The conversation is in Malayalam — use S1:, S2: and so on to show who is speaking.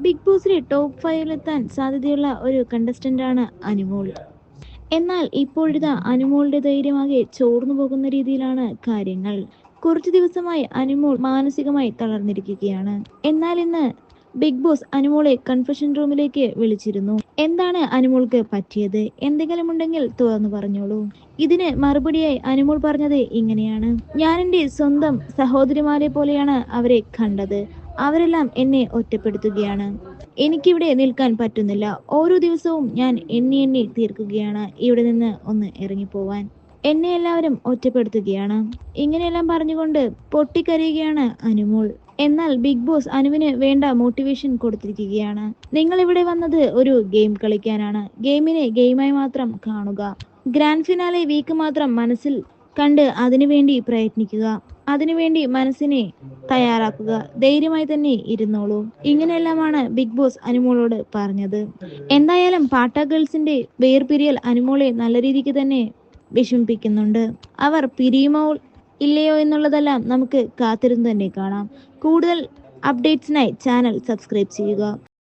S1: ബിഗ് ബോസിലെ ടോപ്പ് ഫൈവിലെത്താൻ സാധ്യതയുള്ള ഒരു കണ്ടസ്റ്റന്റാണ് അനുമോൾ. എന്നാൽ ഇപ്പോഴിതാ അനുമോളുടെ ധൈര്യമാകെ ചോർന്നു പോകുന്ന രീതിയിലാണ് കാര്യങ്ങൾ. കുറച്ചു ദിവസമായി അനുമോൾ മാനസികമായി തളർന്നിരിക്കുകയാണ്. എന്നാൽ ഇന്ന് ബിഗ് ബോസ് അനുമോളെ കൺഫെഷൻ റൂമിലേക്ക് വിളിച്ചിരുന്നു. എന്താണ് അനുമോൾക്ക് പറ്റിയത്? എന്തെങ്കിലും ഉണ്ടെങ്കിൽ തുറന്നു പറഞ്ഞോളൂ. ഇതിന് മറുപടിയായി അനുമോൾ പറഞ്ഞത് ഇങ്ങനെയാണ്. ഞാൻ എന്റെ സ്വന്തം സഹോദരിമാരെ പോലെയാണ് അവരെ കണ്ടത്. അവരെല്ലാം എന്നെ ഒറ്റപ്പെടുത്തുകയാണ്. എനിക്കിവിടെ നിൽക്കാൻ പറ്റുന്നില്ല. ഓരോ ദിവസവും ഞാൻ എണ്ണി എണ്ണി തീർക്കുകയാണ് ഇവിടെ നിന്ന് ഒന്ന് ഇറങ്ങിപ്പോവാൻ. എന്നെ എല്ലാവരും ഒറ്റപ്പെടുത്തുകയാണ്. ഇങ്ങനെയെല്ലാം പറഞ്ഞുകൊണ്ട് പൊട്ടിക്കരയുകയാണ് അനുമോൾ. എന്നാൽ ബിഗ് ബോസ് അനുവിന് വേണ്ട മോട്ടിവേഷൻ കൊടുത്തിരിക്കുകയാണ്. നിങ്ങൾ ഇവിടെ വന്നത് ഒരു ഗെയിം കളിക്കാനാണ്. ഗെയിമിനെ ഗെയിമായി മാത്രം കാണുക. ഗ്രാൻഡ് ഫിനാലെ വീക്ക് മാത്രം മനസ്സിൽ കണ്ട് അതിനുവേണ്ടി പ്രയത്നിക്കുക. അതിനുവേണ്ടി മനസ്സിനെ തയ്യാറാക്കുക. ധൈര്യമായി തന്നെ ഇരുന്നോളൂ. ഇങ്ങനെയെല്ലാമാണ് ബിഗ് ബോസ് അനുമോളോട് പറഞ്ഞത്. എന്തായാലും പാട്ട ഗേൾസിന്റെ വേർപിരിയൽ അനുമോളെ നല്ല രീതിക്ക് തന്നെ വിഷമിപ്പിക്കുന്നുണ്ട്. അവർ പിരിയുമോ ഇല്ലയോ എന്നുള്ളതെല്ലാം നമുക്ക് കാത്തിരുന്ന് തന്നെ കാണാം. കൂടുതൽ അപ്ഡേറ്റ്സിനായി ചാനൽ സബ്സ്ക്രൈബ് ചെയ്യുക.